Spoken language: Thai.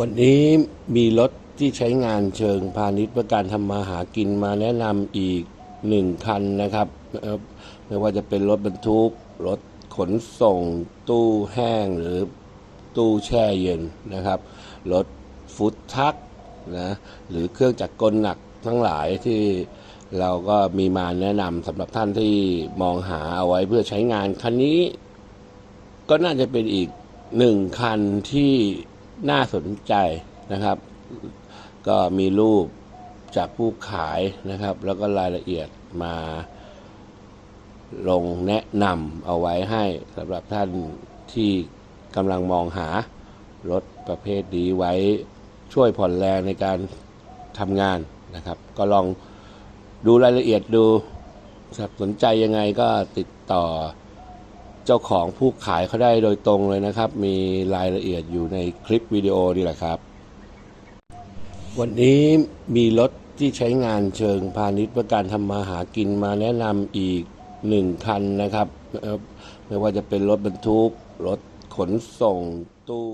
วันนี้มีรถที่ใช้งานเชิงพาณิชย์เพื่อการทำมาหากินมาแนะนำอีกหนึ่งคันนะครับ ไม่ว่าจะเป็นรถบรรทุก รถขนส่ง ตู้แห้งหรือตู้แช่เย็นนะครับ รถฟุตทักนะหรือเครื่องจักรกลหนักทั้งหลายที่เราก็มีมาแนะนำสำหรับท่านที่มองหาเอาไว้เพื่อใช้งานคันนี้ ก็น่าจะเป็นอีกหนึ่งคันที่ น่าสนใจนะครับ ก็มีรูปจากผู้ขายนะครับ แล้วก็รายละเอียดมาลงแนะนำเอาไว้ให้สำหรับท่านที่กำลังมองหารถประเภทนี้ไว้ช่วยผ่อนแรงในการทำงานนะครับ ก็ลองดูรายละเอียดดูสนใจยังไงก็ติดต่อ เจ้าของผู้ขายเขาได้โดยตรงเลยนะครับ มีรายละเอียดอยู่ในคลิปวิดีโอนี่แหละครับ วันนี้มีรถที่ใช้งานเชิงพาณิชย์เพื่อการทำมาหากินมาแนะนำอีกหนึ่งคันนะครับ ไม่ว่าจะเป็นรถบรรทุก รถขนส่งตู้